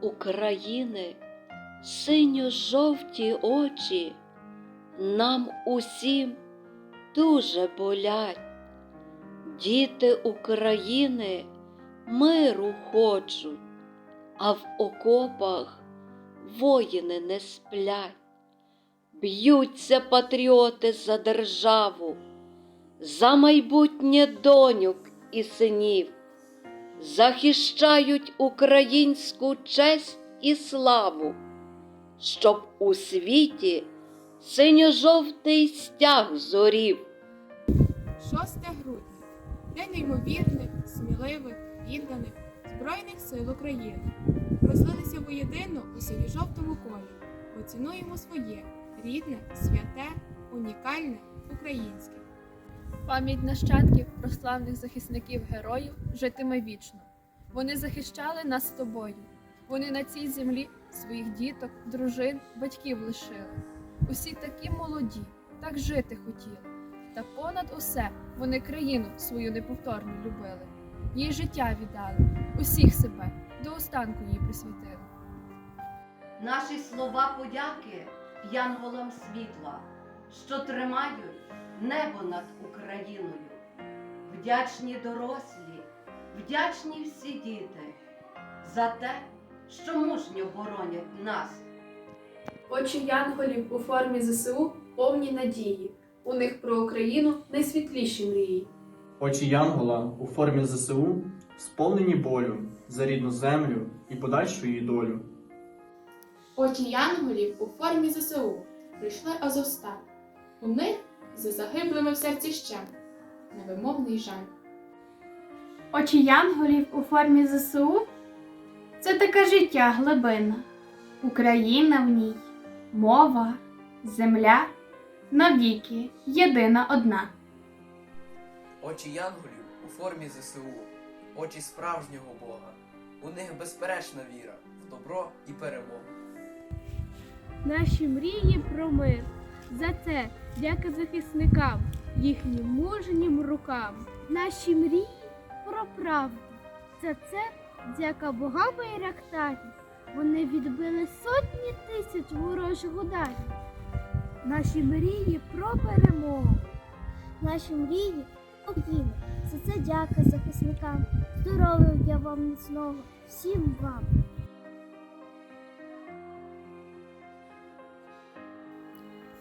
України синьо-жовті очі нам усім дуже болять. Діти України миру хочуть, а в окопах воїни не сплять. Б'ються патріоти за державу, за майбутнє доньок і синів, захищають українську честь і славу, щоб у світі синьо-жовтий стяг зорів. 6 грудня День неймовірних, сміливих, відданих Збройних сил України. Ми злилися воєдино у синьо-жовтому колі, бо цінуємо своє рідне, святе, унікальне, українське. Пам'ять нащадків прославних захисників героїв житиме вічно. Вони захищали нас з тобою. Вони на цій землі своїх діток, дружин, батьків лишили. Усі такі молоді, так жити хотіли. Та понад усе вони країну свою неповторну любили. Їй життя віддали, усіх себе до останку їй присвятили. Наші слова подяки янголам світла, що тримають небо над Україною. Вдячні дорослі, вдячні всі діти за те, що мужньо боронять нас. Очі янголів у формі ЗСУ повні надії. У них про Україну найсвітліші мрії. Очі Янгола у формі ЗСУ сповнені болю за рідну землю і подальшу її долю. Очі янголів у формі ЗСУ прийшли Азовсталь. У них за загиблими в серці ще невимовний жаль. Очі янголів у формі ЗСУ це таке життя глибина, Україна в ній, мова, земля навіки єдина одна. Очі янголів у формі ЗСУ, очі справжнього Бога. У них безперечна віра в добро і перемогу. Наші мрії про мир. За це дяка захисникам, їхнім мужнім рукам. Наші мрії про правду. За це дяка богам і рахтарі. Вони відбили сотні тисяч ворожих ударів. Наші мрії про перемогу. Наші мрії України. За це дяка захисникам. Здоров'я я вам міцного, всім вам.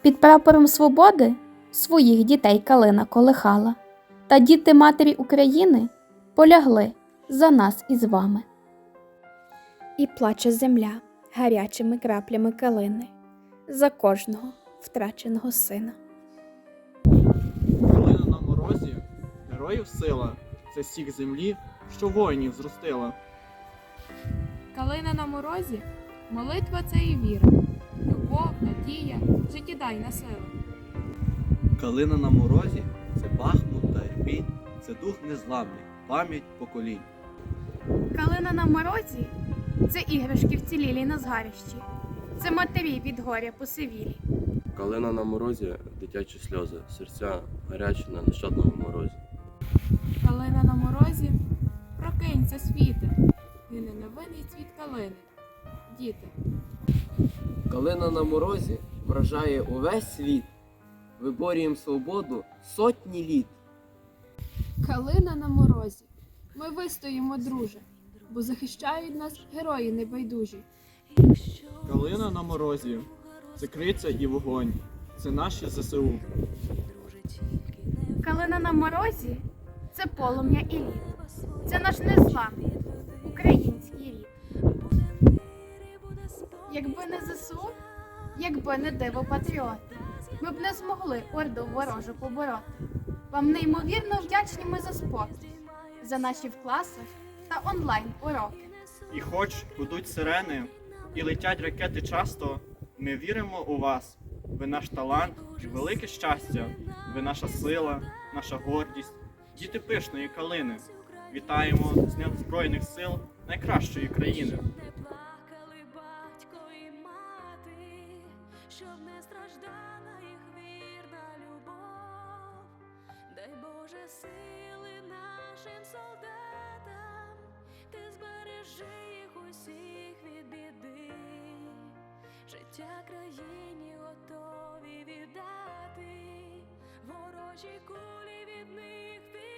Під прапором свободи своїх дітей калина колихала, та діти матері України полягли за нас із вами. І плаче земля гарячими краплями калини за кожного втраченого сина. Калина на морозі, героїв сила, це сік землі, що воїнів зростила. Калина на морозі, молитва це і віра, любов, надія, життєдайна сила. Калина на морозі це Бахмут та Ірпінь, це дух незламний, пам'ять поколінь. Калина на морозі це іграшки вцілілі на згарищі, це матері від горя посивілі. Калина на морозі, дитячі сльози, серця гарячі на нещадному морозі. Калина на морозі, прокинься світе, гине невинний цвіт калини. Діти, Калина на морозі вражає увесь світ. Виборюємо свободу сотні літ. Калина на морозі. Ми вистоїмо, друже, бо захищають нас герої небайдужі. Калина на морозі, це криця і вогонь, це наші ЗСУ. Калина на морозі це полум'я і лід. Це наш незламний якби не диво патріоти, ми б не змогли орду ворожу побороти. Вам неймовірно вдячні ми за спокій, за наші в класах та онлайн уроки. І хоч гудуть сирени і летять ракети часто, ми віримо у вас. Ви наш талант і велике щастя, ви наша сила, наша гордість, діти пишної калини. Вітаємо з Днем Збройних сил найкращої країни. сили нашим солдатам, ти збережи їх усіх від біди, життя країні готові віддати, ворожі кулі від них.